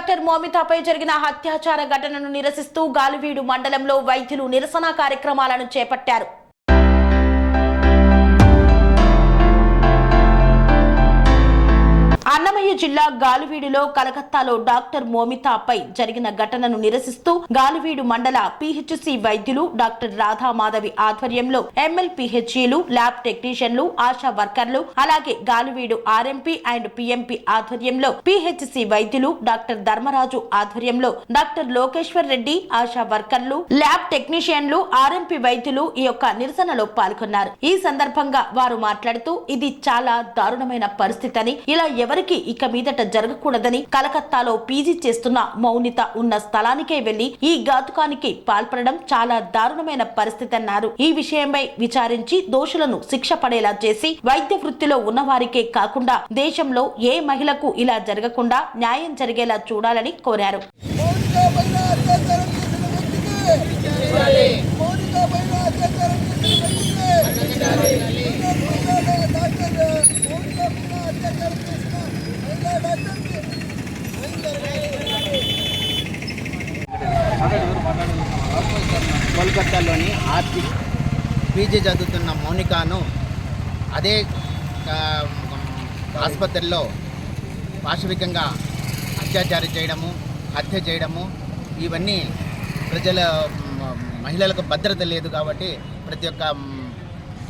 Doctor మోమితాపై జరిగిన అత్యాచార ఘటనను నిరసిస్తూ గాలివీడు మండలంలో వైద్యులు నిరసన కార్యక్రమాలను చేపట్టారు. అన్నమయ్య జిల్లా గాలివీడులో కలకత్తాలో డాక్టర్ మోమితాపై జరిగిన ఘటనను నిరసిస్తూ గాలివీడు మండల పిహెచ్సి వైద్యులు డాక్టర్ రాధా మాధవి ఆధ్వర్యంలో ఎంఎల్ ల్యాబ్ టెక్నీషియన్లు ఆశా వర్కర్లు అలాగే గాలివీడు ఆర్ఎంపీ అండ్ పిఎంపీ ఆధ్వర్యంలో పిహెచ్సి వైద్యులు డాక్టర్ ధర్మరాజు ఆధ్వర్యంలో డాక్టర్ లోకేశ్వర్ రెడ్డి ఆశా వర్కర్లు ల్యాబ్ టెక్నీషియన్లు ఆర్ఎంపీ వైద్యులు ఈ యొక్క నిరసనలో పాల్గొన్నారు. ఈ సందర్భంగా వారు మాట్లాడుతూ ఇది చాలా దారుణమైన పరిస్థితి అని ఇలా ఎవరి ఎవరికి ఇక మీదట జరగకూడదని కలకత్తాలో పీజీ చేస్తున్న మౌనిత ఉన్న స్థలానికే వెళ్ళి ఈ ఘాతుకానికి పాల్పడడం చాలా దారుణమైన పరిస్థితి అన్నారు ఈ విషయంపై విచారించి దోషులను శిక్ష పడేలా చేసి వైద్య వృత్తిలో ఉన్నవారికే కాకుండా దేశంలో ఏ మహిళకు ఇలా జరగకుండా న్యాయం జరిగేలా చూడాలని కోరారు మౌనిక పైన అత్యాచారం చేసిన వ్యక్తికి మౌనిక పైన అత్యాచారం చేసిన వ్యక్తికి డాక్టర్ మౌనిక పైన అత్యాచారం చేసిన మహిళా డాక్టర్కి కోల్కతాలోని ఆర్పి పీజీ చదువుతున్న మౌనికాను అదే ఆసుపత్రిలో పాశవికంగా అత్యాచారం చేయడము హత్య చేయడము ఇవన్నీ ప్రజల మహిళలకు భద్రత లేదు కాబట్టి ప్రతి ఒక్క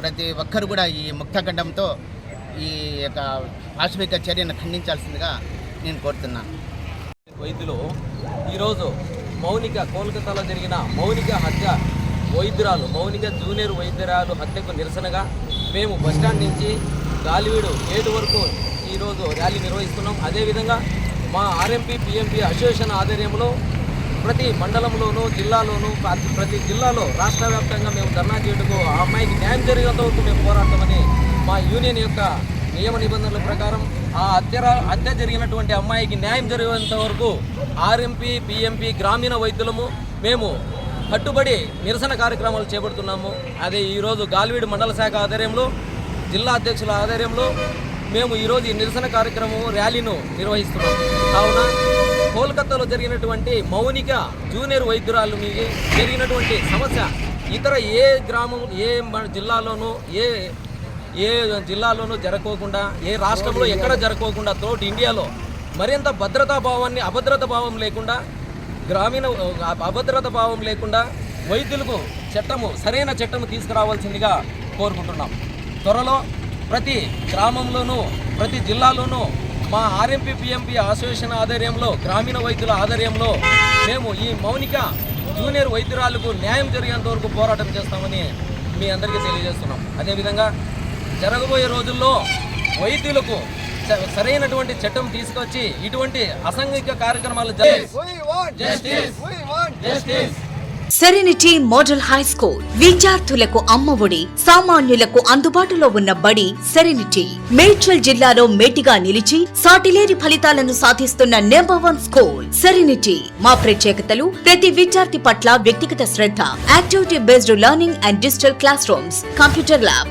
ప్రతి ఒక్కరు కూడా ఈ ముక్తఖండంతో ఈ యొక్క పాశవిక చర్యను ఖండించాల్సిందిగా నేను కోరుతున్నాను. వైద్యులు ఈరోజు మౌనిక కోల్కతాలో జరిగిన మౌనిక హత్య వైద్యురాలు మౌనిక జూనియర్ వైద్యురాలు హత్యకు నిరసనగా మేము బస్టాండ్ నుంచి గాలివీడు గేటు వరకు ఈరోజు ర్యాలీ నిర్వహిస్తున్నాం. అదేవిధంగా మా ఆర్ఎంపీ పిఎంపీ అసోసియేషన్ ఆధ్వర్యంలో ప్రతి మండలంలోనూ జిల్లాలోనూ ప్రతి- ప్రతి జిల్లాలో రాష్ట్ర వ్యాప్తంగా మేము ధర్నా చేయటకు ఆ అమ్మాయికి న్యాయం జరిగేంత వరకు మేము పోరాడతామని మా యూనియన్ యొక్క నియమ నిబంధనల ప్రకారం ఆ హత్య హత్య జరిగినటువంటి అమ్మాయికి న్యాయం జరిగేంత వరకు ఆర్ఎంపీ పిఎంపీ గ్రామీణ వైద్యులము మేము కట్టుబడి నిరసన కార్యక్రమాలు చేపడుతున్నాము. అదే ఈరోజు గాలివీడు మండల శాఖ ఆధ్వర్యంలో జిల్లా అధ్యక్షుల ఆధ్వర్యంలో మేము ఈరోజు ఈ నిరసన కార్యక్రమం ర్యాలీను నిర్వహిస్తున్నాం. కావున కోల్కతాలో జరిగినటువంటి మౌనిక జూనియర్ వైద్యురాలు మీద జరిగినటువంటి సమస్య ఇతర ఏ గ్రామం ఏ మన జిల్లాలోనూ ఏ ఏ జిల్లాలోనూ జరగకోకుండా ఏ రాష్ట్రంలో ఎక్కడ జరగకోకుండా తోటి ఇండియాలో మరింత భద్రతా భావాన్ని అభద్రత భావం లేకుండా గ్రామీణ అభద్రత భావం లేకుండా వైద్యులకు చట్టము సరైన చట్టము తీసుకురావాల్సిందిగా కోరుకుంటున్నాం. త్వరలో ప్రతి గ్రామంలోనూ ప్రతి జిల్లాలోనూ మా ఆర్ఎంపీ పిఎంపీ అసోసియేషన్ ఆధ్వర్యంలో గ్రామీణ వైద్యుల ఆధ్వర్యంలో మేము ఈ మౌనిక జూనియర్ వైద్యురాలకు న్యాయం జరిగేంత వరకు పోరాటం చేస్తామని మీ అందరికీ తెలియజేస్తున్నాం. అదేవిధంగా జరగబోయే రోజుల్లో వైద్యులకు సరైనటువంటి చట్టం తీసుకొచ్చి ఇటువంటి అసంఘిక కార్యక్రమాలు. సెరెనిటీ మోడల్ హై స్కూల్ విద్యార్థులకు అమ్మఒడి సామాన్యులకు అందుబాటులో ఉన్న బడి సెరెనిటీ మేడ్చల్ జిల్లాలో మేటిగా నిలిచి సాటిలేని ఫలితాలను సాధిస్తున్న నెంబర్ వన్ స్కూల్ సెరెనిటీ మా ప్రత్యేకతలు ప్రతి విద్యార్థి పట్ల వ్యక్తిగత శ్రద్ధ activity based learning and digital classrooms computer lab.